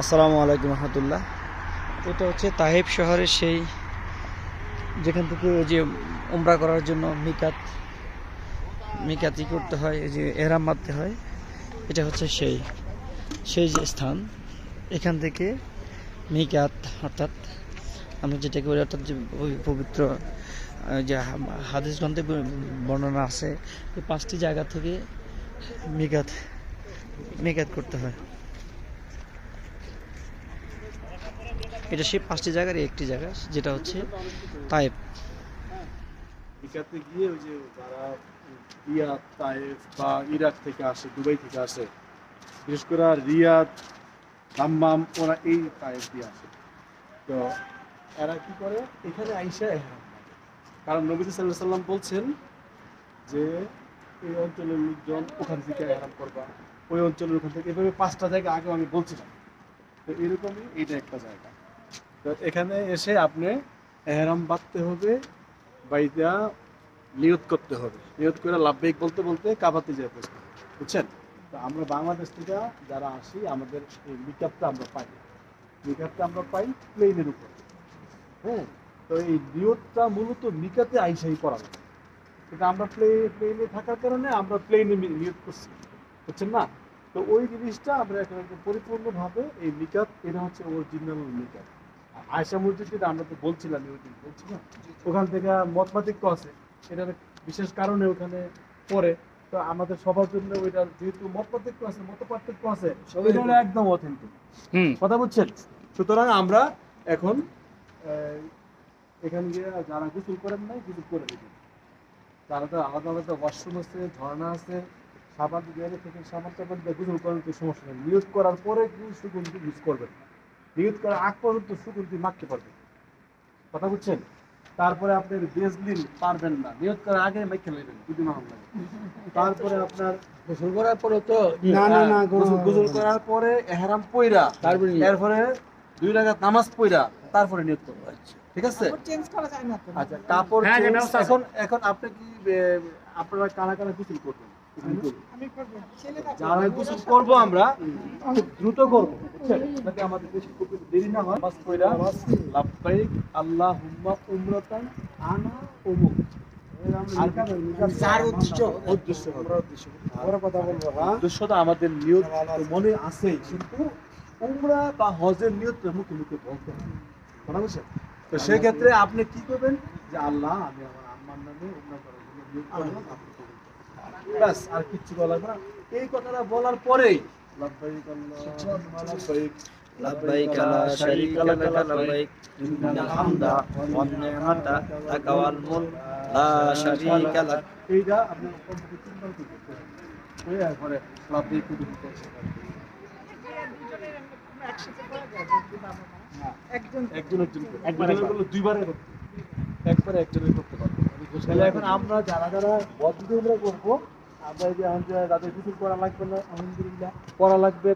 আসসালামু আলাইকুম রহমতুল্লাহ। এটা হচ্ছে তাহেব শহরের সেই যেখান থেকে ওই যে উমরা করার জন্য মিকাত মিকাতি করতে হয় এই যে এরাম মারতে হয়। এটা হচ্ছে সেই সেই যে স্থান। এখান থেকে মিকাত অর্থাৎ আমরা যেটাকে বলি, অর্থাৎ যে পবিত্র যে হাদিস গ্রন্থে বর্ণনা আছে এই পাঁচটি জায়গা থেকে মিকাত মিকাত করতে হয়। এটা সেই পাঁচটি জায়গার একটি জায়গা, যেটা হচ্ছে তায়েব ইকাতে গিয়ে ওই যে যারা রিয়াদ, তায়েফ বা ইরাক থেকে আসে, দুবাই থেকে আসে, বিশেষ করে রিয়াদ দাম্মাম ওরা এই তায়েফ দিয়ে আসে। তো এরা কি করে? এখানে আইসা এহরাম। কারণ নবীজ সাল্লাহ সাল্লাম বলছেন যে, এই অঞ্চলের লোকজন ওখান থেকে এহরাম করবা। ওই অঞ্চলের ওখান থেকে। এভাবে পাঁচটা জায়গা আগেও আমি বলছিলাম। তো এরকমই এটা একটা জায়গা। এখানে এসে আপনি এহরাম বাঁধতে হবে, বাইদা নিয়ত করতে হবে। নিয়ত করে লাভবেক বলতে বলতে কাবাতে যেতে হবে, বুঝছেন? তো আমরা বাংলাদেশ থেকে যারা আসি, আমাদের এই মিকআপটা আমরা পাই। মিকআপটা আমরা পাই প্লেনের উপর। হ্যাঁ? তো এই নিয়তটা মূলত মিকাতে আইসাই করা লাগে কিন্তু আমরা প্লে প্লেনে থাকার কারণে আমরা প্লেনে নিয়ত করছি, বুঝছেন না? তো ওই জিনিসটা আমরা একদম পরিপূর্ণভাবে এই মিকাত এটা হচ্ছে অরিজিনাল মিকাত আয়সা মসজিদ আমরা তো বলছিলাম ওই দিন বলছিলাম? ওখান থেকে মতপাতিক্য আছে এটার বিশেষ কারণে ওখানে পড়ে। তো আমাদের সবার জন্য ওইটার যেহেতু মতপাতিক্য আছে মত পার্থক্য আছে এটা একদম অথেন্টিক কথা বুঝছেন? সুতরাং আমরা এখন আহ, এখানে গিয়ে যারা গোসল করেন নাই কিছু করে দিবেন তারা তো আলাদা আলাদা ওয়াশরুম আছে ঝর্ণা আছে সাবান দিয়ে থেকে সাবান টাবান দিয়ে গোসল করার তো সমস্যা নেই। নিয়োগ করার পরে কিন্তু সুগন্ধি ইউজ করবেন। নিয়োগ করার আগ পর্যন্ত সুগন্ধি মাখতে পারবেন কথা বুঝছেন? তারপরে আপনার বেজলিন পারবেন না। নিয়োগ করার আগে মেখে নেবেন যদি না। লাগে তারপরে আপনার গোসল করার পরে তো না না না গোসল গোসল করার পরে এহরাম পইরা তারপরে নিয়ত। এরপরে দুই রাকাত নামাজ পইরা তারপরে নিয়ত করব। ঠিক আছে? চেঞ্জ করা যায় না আচ্ছা কাপড় হ্যাঁ, আছে। এখন এখন আপনি কি আপনারা কারা কারা গোসল করবেন? যারা গোসল করব আমরা দ্রুত করব। যাতে আমাদের বেশি খুব দেরি না হয়। আল্লাহুম্মা উমরাতান আনা উমুক আমাদের নিয়ত মনে আছে। কিন্তু উমরা বা হজের নিয়ত মুখে মুখে বলতে হবে বুঝছেন তো সেক্ষেত্রে আপনি কি করবেন? যে আল্লাহ আমি আমার আম্মার নামে উমরা করার জন্য করলাম করুন। ব্যাস, আর কিচ্ছু বলা লাগবে না। এই কথাটা বলার পরেই একবারে একজন দুইবারে। একবারে একজনের করতে পারবে এখন আমরা যারা যারা বদ্ধ আমরা করব এই যে আমাদের যাদের গোসল করা লাগবে না আলহামদুলিল্লাহ। করা লাগবে